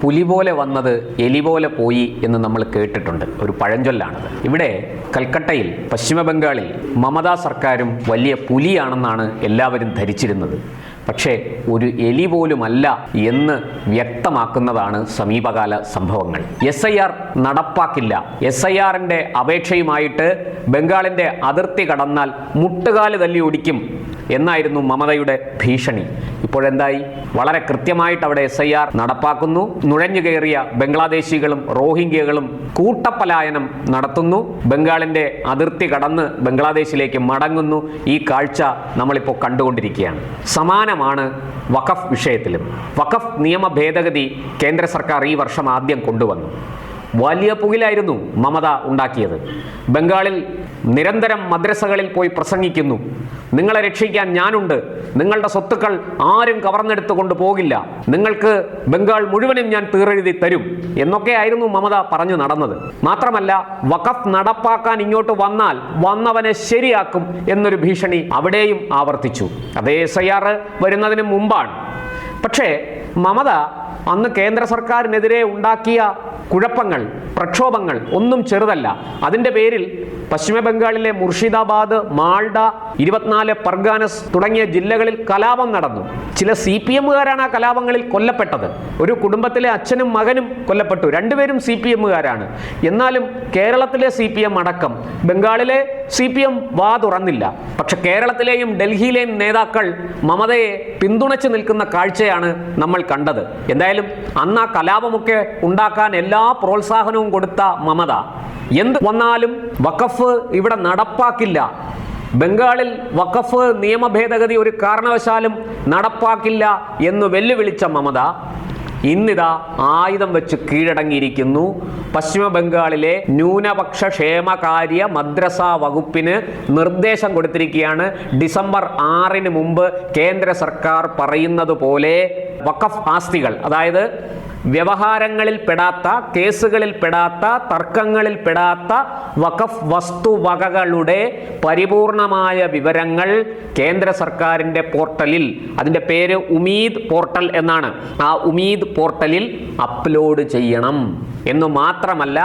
പുലി പോലെ വന്നത് എലി പോലെ പോയി എന്ന് നമ്മൾ കേട്ടിട്ടുണ്ട്. ഒരു പഴഞ്ചൊല്ലാണത്. ഇവിടെ കൽക്കട്ടയിൽ പശ്ചിമ ബംഗാളിൽ മമതാ സർക്കാരും വലിയ പുലിയാണെന്നാണ് എല്ലാവരും ധരിച്ചിരുന്നത്. പക്ഷേ ഒരു എലി പോലുമല്ല എന്ന് വ്യക്തമാക്കുന്നതാണ് സമീപകാല സംഭവങ്ങൾ. എസ് ഐ ആർ നടപ്പാക്കില്ല. എസ് ഐ ആറിന്റെ അപേക്ഷയുമായിട്ട് ബംഗാളിന്റെ അതിർത്തി കടന്നാൽ മുട്ടുകാൽ തല്ലി ഒടിക്കും എന്നായിരുന്നു മമതയുടെ ഭീഷണി. ഇപ്പോഴെന്തായി? വളരെ കൃത്യമായിട്ട് അവിടെ എസ് ഐ ആർ നടപ്പാക്കുന്നു. നുഴഞ്ഞു കയറിയ ബംഗ്ലാദേശികളും റോഹിംഗ്യകളും കൂട്ടപ്പലായനം നടത്തുന്നു. ബംഗാളിന്റെ അതിർത്തി കടന്ന് ബംഗ്ലാദേശിലേക്ക് മടങ്ങുന്നു. ഈ കാഴ്ച നമ്മളിപ്പോൾ കണ്ടുകൊണ്ടിരിക്കുകയാണ്. സമാനമാണ് വഖഫ് വിഷയത്തിലും. വഖഫ് നിയമ ഭേദഗതി കേന്ദ്ര സർക്കാർ ഈ വർഷം ആദ്യം കൊണ്ടുവന്നു. വലിയ പുകിലായിരുന്നു മമത ഉണ്ടാക്കിയത്. ബംഗാളിൽ നിരന്തരം മദ്രസകളിൽ പോയി പ്രസംഗിക്കുന്നു. നിങ്ങളെ രക്ഷിക്കാൻ ഞാനുണ്ട്. നിങ്ങളുടെ സ്വത്തുക്കൾ ആരും കവർന്നെടുത്ത് കൊണ്ടുപോകില്ല നിങ്ങൾക്ക് ബംഗാൾ മുഴുവനും ഞാൻ തീറെഴുതി തരും. എന്നൊക്കെയായിരുന്നു മമത പറഞ്ഞു നടന്നത്. മാത്രമല്ല വഖഫ് നടപ്പാക്കാൻ ഇങ്ങോട്ട് വന്നാൽ വന്നവനെ ശരിയാക്കും എന്നൊരു ഭീഷണി അവിടെയും ആവർത്തിച്ചു. അതേ എസ് ഐ ആർ വരുന്നതിന് മുമ്പാണ്. പക്ഷേ മമത അന്ന് കേന്ദ്ര സർക്കാരിനെതിരെ ഉണ്ടാക്കിയ കുഴപ്പങ്ങൾ പ്രക്ഷോഭങ്ങൾ ഒന്നും ചെറുതല്ല. അതിന്റെ പേരിൽ പശ്ചിമ ബംഗാളിലെ മുർഷിദാബാദ് മാൾഡ ഇരുപത്തിനാല് പർഗാനസ് തുടങ്ങിയ ജില്ലകളിൽ കലാപം നടന്നു. ചില സി പി എമ്മുകാരാണ് ആ കലാപങ്ങളിൽ കൊല്ലപ്പെട്ടത്. ഒരു കുടുംബത്തിലെ അച്ഛനും മകനും കൊല്ലപ്പെട്ടു. രണ്ടുപേരും സി പി എമ്മുകാരാണ്. എന്നാലും കേരളത്തിലെ സി പി എം അടക്കം ബംഗാളിലെ സി പി എം വാ തുറന്നില്ല. പക്ഷെ കേരളത്തിലെയും ഡൽഹിയിലെയും നേതാക്കൾ മമതയെ പിന്തുണച്ചു നിൽക്കുന്ന കാഴ്ചയാണ് നമ്മൾ കണ്ടത്. എന്തായാലും അന്ന് ആ കലാപമൊക്കെ ഉണ്ടാക്കാൻ എല്ലാ പ്രോത്സാഹനവും കൊടുത്ത മമത. എന്ത് വന്നാലും വഖഫ് ഇവിടെ നടപ്പാക്കില്ല. ബംഗാളിൽ വഖഫ് നിയമ ഭേദഗതി ഒരു കാരണവശാലും നടപ്പാക്കില്ല എന്ന് വെല്ലുവിളിച്ച മമത ഇന്നിതാ ആയുധം വെച്ച് കീഴടങ്ങിയിരിക്കുന്നു. പശ്ചിമ ബംഗാളിലെ ന്യൂനപക്ഷ ക്ഷേമകാര്യ മദ്രസ വകുപ്പിന് നിർദ്ദേശം കൊടുത്തിരിക്കുകയാണ്. ഡിസംബർ ആറിന് മുമ്പ് കേന്ദ്ര സർക്കാർ പറയുന്നത് പോലെ വഖഫ് ആസ്തികൾ അതായത് വ്യവഹാരങ്ങളിൽ പെടാത്ത കേസുകളിൽ പെടാത്ത തർക്കങ്ങളിൽ പെടാത്ത വഖഫ് വസ്തുവകകളുടെ പരിപൂർണമായ വിവരങ്ങൾ കേന്ദ്ര സർക്കാരിന്റെ പോർട്ടലിൽ അതിന്റെ പേര് ഉമീദ് പോർട്ടൽ എന്നാണ്. ആ ഉമീദ് പോർട്ടലിൽ അപ്ലോഡ് ചെയ്യണം. എന്ന് മാത്രമല്ല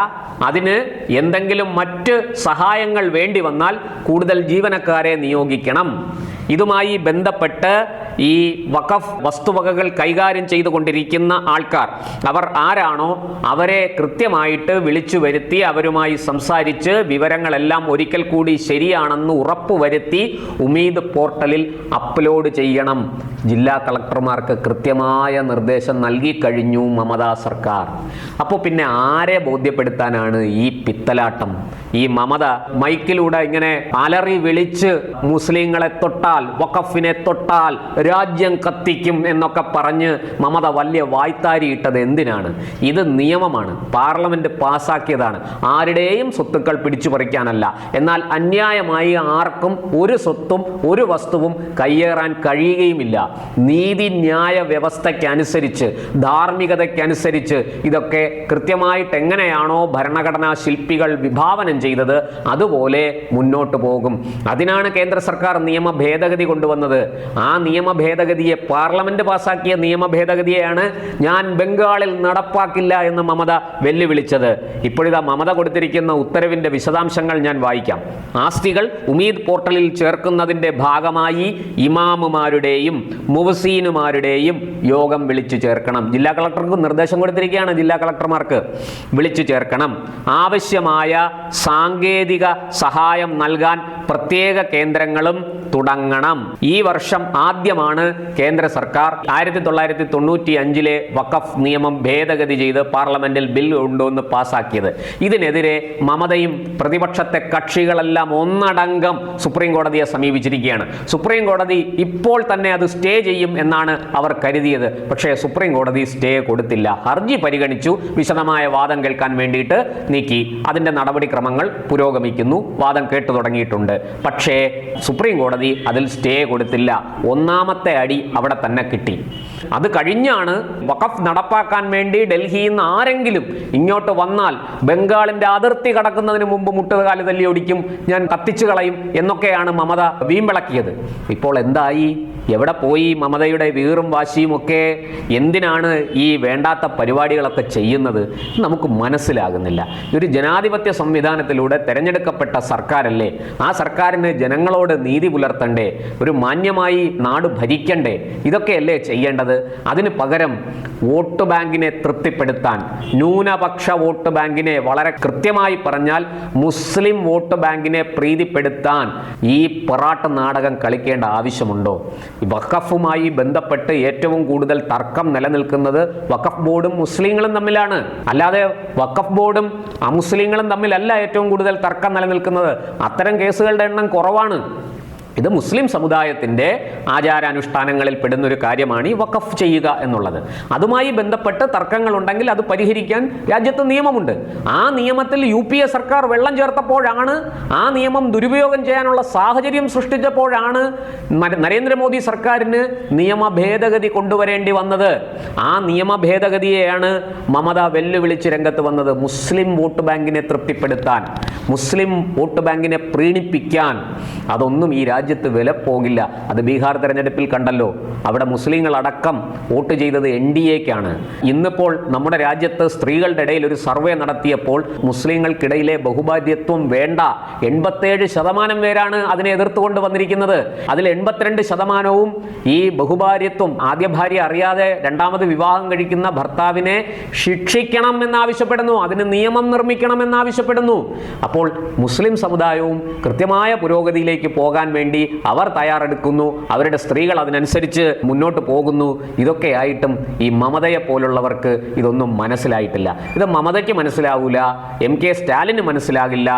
അതിന് എന്തെങ്കിലും മറ്റ് സഹായങ്ങൾ വേണ്ടി വന്നാൽ കൂടുതൽ ജീവനക്കാരെ നിയോഗിക്കണം. ഇതുമായി ബന്ധപ്പെട്ട് ഈ വഖഫ് വസ്തുവകകൾ കൈകാര്യം ചെയ്തുകൊണ്ടിരിക്കുന്ന ആൾക്കാർ അവർ ആരാണോ അവരെ കൃത്യമായിട്ട് വിളിച്ചു വരുത്തി അവരുമായി സംസാരിച്ച് വിവരങ്ങളെല്ലാം ഒരിക്കൽ കൂടി ശരിയാണെന്ന് ഉറപ്പുവരുത്തി ഉമീദ് പോർട്ടലിൽ അപ്ലോഡ് ചെയ്യണം. ജില്ലാ കളക്ടർമാർക്ക് കൃത്യമായ നിർദ്ദേശം നൽകി കഴിഞ്ഞു മമതാ സർക്കാർ. അപ്പോൾ പിന്നെ ആരെ ബോധ്യപ്പെടുത്താനാണ് ഈ പിത്തലാട്ടം? ഈ മമത മൈക്കിലൂടെ ഇങ്ങനെ അലറി വിളിച്ച് മുസ്ലിങ്ങളെ തൊട്ടാൽ വഖഫിനെ തൊട്ടാൽ രാജ്യം കത്തിക്കും എന്നൊക്കെ പറഞ്ഞ് മമത വലിയ വായ്ത്താരി ഇട്ടത് എന്തിനാണ്? ഇത് നിയമമാണ്. പാർലമെന്റ് പാസാക്കിയതാണ്. ആരുടെയും സ്വത്തുക്കൾ പിടിച്ചു പറിക്കാനല്ല. എന്നാൽ അന്യായമായി ആർക്കും ഒരു സ്വത്തും ഒരു വസ്തുവും കയ്യേറാൻ കഴിയുകയുമില്ല. നീതിന്യായ വ്യവസ്ഥയ്ക്കനുസരിച്ച് ധാർമ്മികതയ്ക്കനുസരിച്ച് ഇതൊക്കെ കൃത്യമായിട്ട് എങ്ങനെയാണോ ഭരണഘടനാ ശില്പികൾ വിഭാവനം ചെയ്തത് അതുപോലെ മുന്നോട്ട് പോകും. അതിനാണ് കേന്ദ്ര സർക്കാർ നിയമ ഭേദഗതി കൊണ്ടുവന്നത്. ആ നിയമ ഭേദഗതിയെ പാർലമെന്റ് പാസാക്കിയ നിയമ ഭേദഗതിയെയാണ് ഞാൻ ബംഗാളിൽ നടപ്പാക്കില്ല എന്ന് മമത വെല്ലുവിളിച്ചത്. ഇപ്പോഴിതാ മമത കൊടുത്തിരിക്കുന്ന ഉത്തരവിന്റെ വിശദാംശങ്ങൾ ഞാൻ വായിക്കാം. ആസ്തികൾ ഉമീദ് പോർട്ടലിൽ ചേർക്കുന്നതിന്റെ ഭാഗമായി ഇമാമുമാരുടെയും മുവസീനുമാരുടെയും യോഗം വിളിച്ചു ചേർക്കണം. ജില്ലാ കളക്ടർക്ക് നിർദ്ദേശം കൊടുത്തിരിക്കുകയാണ് ജില്ലാ കളക്ടർമാർക്ക്. വിളിച്ചു ചേർക്കണം. ആവശ്യമായ സാങ്കേതിക സഹായം നൽകാൻ പ്രത്യേക കേന്ദ്രങ്ങളും തുടങ്ങണം. ഈ വർഷം ആദ്യമാണ് കേന്ദ്ര സർക്കാർ ആയിരത്തി തൊള്ളായിരത്തി തൊണ്ണൂറ്റി അഞ്ചിലെ വഖഫ് നിയമം ഭേദഗതി ചെയ്ത് പാർലമെന്റിൽ ബിൽ കൊണ്ടുവന്ന് പാസാക്കിയത്. ഇതിനെതിരെ മമതയും പ്രതിപക്ഷത്തെ കക്ഷികളെല്ലാം ഒന്നടങ്കം സുപ്രീം കോടതിയെ സമീപിച്ചിരിക്കുകയാണ്. സുപ്രീം കോടതി ഇപ്പോൾ തന്നെ അത് സ്റ്റേ ചെയ്യും എന്നാണ് അവർ കരുതിയത്. പക്ഷേ സുപ്രീം കോടതി സ്റ്റേ കൊടുത്തില്ല. ഹർജി പരിഗണിച്ചു. വിശദമായ വാദം കേൾക്കാൻ വേണ്ടിയിട്ട് നീക്കി. അതിന്റെ നടപടിക്രമങ്ങൾ പുരോഗമിക്കുന്നു. വാദം കേട്ടു തുടങ്ങിയിട്ടുണ്ട്. പക്ഷേ സുപ്രീം കോടതി അതിൽ സ്റ്റേ കൊടുത്തില്ല. ഒന്നാമത്തെ അടി അവിടെ തന്നെ കിട്ടി. അത് കഴിഞ്ഞാണ് വഖഫ് നടപ്പാക്കാൻ വേണ്ടി ഡൽഹിയിൽ നിന്ന് ആരെങ്കിലും ഇങ്ങോട്ട് വന്നാൽ ബംഗാളിന്റെ അതിർത്തി കടക്കുന്നതിന് മുമ്പ് മുട്ടുകാലി തല്ലി ഒടിക്കും ഞാൻ കത്തിച്ചു കളയും എന്നൊക്കെയാണ് മമത വീമ്പിളക്കിയത്. ഇപ്പോൾ എന്തായി? എവിടെ പോയി മമതയുടെ വീറും വാശിയും ഒക്കെ? എന്തിനാണ് ഈ വേണ്ടാത്ത പരിപാടികളൊക്കെ ചെയ്യുന്നത്? നമുക്ക് മനസ്സിലാകുന്നില്ല. ഒരു ജനാധിപത്യ സംവിധാനത്തിലൂടെ തെരഞ്ഞെടുക്കപ്പെട്ട സർക്കാരല്ലേ? ആ സർക്കാരിന് ജനങ്ങളോട് നീതി പുലർത്തണ്ടേ? ഒരു മാന്യമായി നാട് ഭരിക്കണ്ടേ? ഇതൊക്കെയല്ലേ ചെയ്യേണ്ടത്? അതിന് പകരം വോട്ട് ബാങ്കിനെ തൃപ്തിപ്പെടുത്താൻ ന്യൂനപക്ഷ വോട്ട് ബാങ്കിനെ വളരെ കൃത്യമായി പറഞ്ഞാൽ മുസ്ലിം വോട്ട് ബാങ്കിനെ പ്രീതിപ്പെടുത്താൻ ഈ പൊറാട്ട് നാടകം കളിക്കേണ്ട ആവശ്യമുണ്ടോ? വഖഫുമായി ബന്ധപ്പെട്ട് ഏറ്റവും കൂടുതൽ തർക്കം നിലനിൽക്കുന്നത് വഖഫ് ബോർഡും മുസ്ലിങ്ങളും തമ്മിലാണ്. അല്ലാതെ വഖഫ് ബോർഡും അമുസ്ലിങ്ങളും തമ്മിലല്ല ഏറ്റവും കൂടുതൽ തർക്കം നിലനിൽക്കുന്നത്. അത്തരം കേസുകളുടെ എണ്ണം കുറവാണ്. ഇത് മുസ്ലിം സമുദായത്തിന്റെ ആചാരാനുഷ്ഠാനങ്ങളിൽ പെടുന്ന ഒരു കാര്യമാണ് ഈ വഖഫ് ചെയ്യുക എന്നുള്ളത്. അതുമായി ബന്ധപ്പെട്ട് തർക്കങ്ങളുണ്ടെങ്കിൽ അത് പരിഹരിക്കാൻ രാജ്യത്ത് നിയമമുണ്ട്. ആ നിയമത്തിൽ യു പി എ സർക്കാർ വെള്ളം ചേർത്തപ്പോഴാണ് ആ നിയമം ദുരുപയോഗം ചെയ്യാനുള്ള സാഹചര്യം സൃഷ്ടിച്ചപ്പോഴാണ് നര- നരേന്ദ്രമോദി സർക്കാരിന് നിയമ ഭേദഗതി കൊണ്ടുവരേണ്ടി വന്നത്. ആ നിയമ ഭേദഗതിയെയാണ് മമത വെല്ലുവിളിച്ച് രംഗത്ത് വന്നത്. മുസ്ലിം വോട്ട് ബാങ്കിനെ തൃപ്തിപ്പെടുത്താൻ മുസ്ലിം വോട്ട് ബാങ്കിനെ പ്രീണിപ്പിക്കാൻ. അതൊന്നും ഈ രാജ്യത്ത് വില പോകില്ല. അത് ബീഹാർ തെരഞ്ഞെടുപ്പിൽ കണ്ടല്ലോ. അവിടെ മുസ്ലിങ്ങൾ അടക്കം വോട്ട് ചെയ്തത് എൻ ഡി എക്കാണ്. ഇന്നിപ്പോൾ നമ്മുടെ രാജ്യത്ത് സ്ത്രീകളുടെ ഇടയിൽ ഒരു സർവേ നടത്തിയപ്പോൾ മുസ്ലിങ്ങൾക്കിടയിലെ ബഹുഭാര്യത്വം വേണ്ട. എൺപത്തേഴ് ശതമാനം പേരാണ് അതിനെ എതിർത്തുകൊണ്ട് വന്നിരിക്കുന്നത്. അതിൽ എൺപത്തിരണ്ട് ശതമാനവും ഈ ബഹുഭാര്യത്വം ആദ്യ ഭാര്യ അറിയാതെ രണ്ടാമത് വിവാഹം കഴിക്കുന്ന ഭർത്താവിനെ ശിക്ഷിക്കണം എന്നാവശ്യപ്പെടുന്നു. അതിന് നിയമം നിർമ്മിക്കണം എന്നാവശ്യപ്പെടുന്നു. അപ്പോൾ മുസ്ലിം സമുദായവും കൃത്യമായ പുരോഗതിയിലേക്ക് പോകാൻ വേണ്ടി അവർ തയ്യാറെടുക്കുന്നു. അവരുടെ സ്ത്രീകൾ അതിനനുസരിച്ച് മുന്നോട്ട് പോകുന്നു. ഇതൊക്കെയായിട്ടും ഈ മമതയെ പോലുള്ളവർക്ക് ഇതൊന്നും മനസ്സിലായിട്ടില്ല. ഇത് മമതയ്ക്ക് മനസ്സിലാവൂല എം കെ സ്റ്റാലിന് മനസ്സിലാകില്ല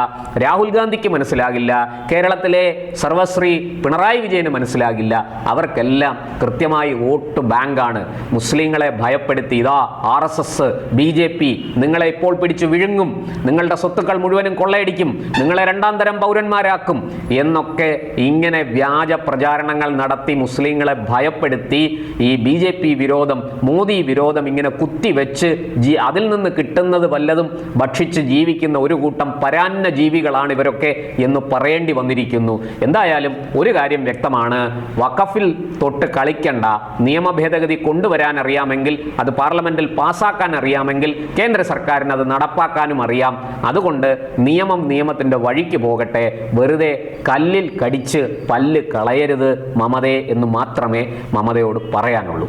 രാഹുൽ ഗാന്ധിക്ക് മനസ്സിലാകില്ല കേരളത്തിലെ സർവശ്രീ പിണറായി വിജയന് മനസ്സിലാകില്ല. അവർക്കെല്ലാം കൃത്യമായി വോട്ട് ബാങ്കാണ്. മുസ്ലിങ്ങളെ ഭയപ്പെടുത്തി ഇതാ R S S B J P നിങ്ങളെ ഇപ്പോൾ പിടിച്ചു വിഴുങ്ങും. നിങ്ങളുടെ സ്വത്തുക്കൾ മുഴുവനും കൊള്ളയടിക്കും. നിങ്ങളെ രണ്ടാം തരം പൗരന്മാരാക്കും. എന്നൊക്കെ ഇങ്ങനെ വ്യാജ പ്രചാരണങ്ങൾ നടത്തി മുസ്ലിങ്ങളെ ഭയപ്പെടുത്തി ഈ ബി ജെ പി വിരോധം മോദി വിരോധം ഇങ്ങനെ കുത്തിവെച്ച് ജീ അതിൽ നിന്ന് കിട്ടുന്നത് വല്ലതും ഭക്ഷിച്ച് ജീവിക്കുന്ന ഒരു കൂട്ടം പരാന്ന ജീവികളാണ് ഇവരൊക്കെ എന്ന് പറയേണ്ടി വന്നിരിക്കുന്നു. എന്തായാലും ഒരു കാര്യം വ്യക്തമാണ്. വഖഫിൽ തൊട്ട് കളിക്കണ്ട. നിയമ ഭേദഗതി കൊണ്ടുവരാൻ അറിയാമെങ്കിൽ അത് പാർലമെന്റിൽ പാസ്സാക്കാൻ അറിയാമെങ്കിൽ കേന്ദ്ര സർക്കാരിന് അത് നടപ്പാക്കാനും അറിയാം. അതുകൊണ്ട് നിയമം നിയമത്തിന്റെ വഴിക്ക് പോകട്ടെ. വെറുതെ കല്ലിൽ കടിച്ച് പല്ല് കളയരുത് മമതയെ എന്ന് മാത്രമേ മമതയോട് പറയാനുള്ളൂ.